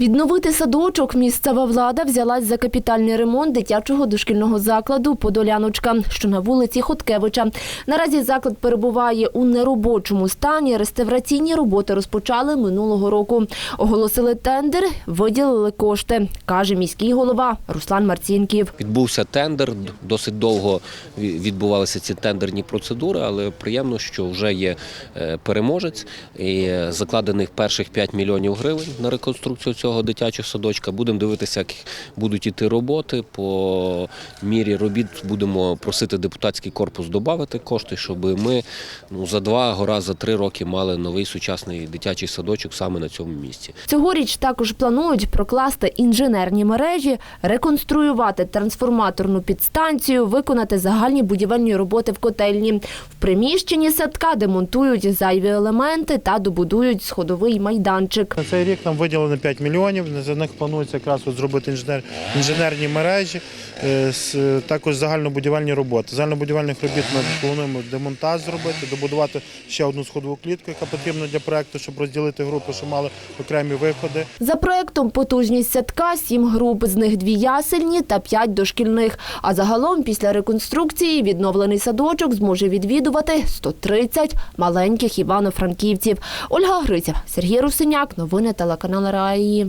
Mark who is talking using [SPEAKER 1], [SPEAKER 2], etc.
[SPEAKER 1] Відновити садочок місцева влада взялась за капітальний ремонт дитячого дошкільного закладу Подоляночка, що на вулиці Хоткевича. Наразі заклад перебуває у неробочому стані. Реставраційні роботи розпочали минулого року. Оголосили тендер, виділили кошти, каже міський голова Руслан Марцінків.
[SPEAKER 2] Відбувся тендер, досить довго відбувалися ці тендерні процедури, але приємно, що вже є е, переможець і закладених перших 5 мільйонів гривень на реконструкцію цього дитячого садочка. Будемо дивитися, як будуть іти роботи. По мірі робіт будемо просити депутатський корпус додати кошти, щоб ми ну, за два гора за три роки мали новий сучасний дитячий садочок саме на цьому місці.
[SPEAKER 1] Цьогоріч також планують прокласти інженерні мережі, реконструювати трансформаторну підстанцію, виконати загальні будівельні роботи в котельні. В приміщенні садка демонтують зайві елементи та добудують сходовий майданчик.
[SPEAKER 3] На цей рік нам виділено 5 мільйонів. За них планується якраз от зробити інженер, інженерні мережі, е, с- також загальнобудівельні роботи. Загальнобудівельних робіт ми плануємо демонтаж зробити, добудувати ще одну сходову клітку, яка потрібна для проекту, щоб розділити групи, щоб мали окремі виходи.
[SPEAKER 1] За проектом потужність садка сім груп, з них дві ясельні та п'ять дошкільних. А загалом після реконструкції відновлений садочок зможе відвідувати 130 маленьких івано-франківців. Ольга Гриця, Сергій Русиняк, новини телеканал РАІ.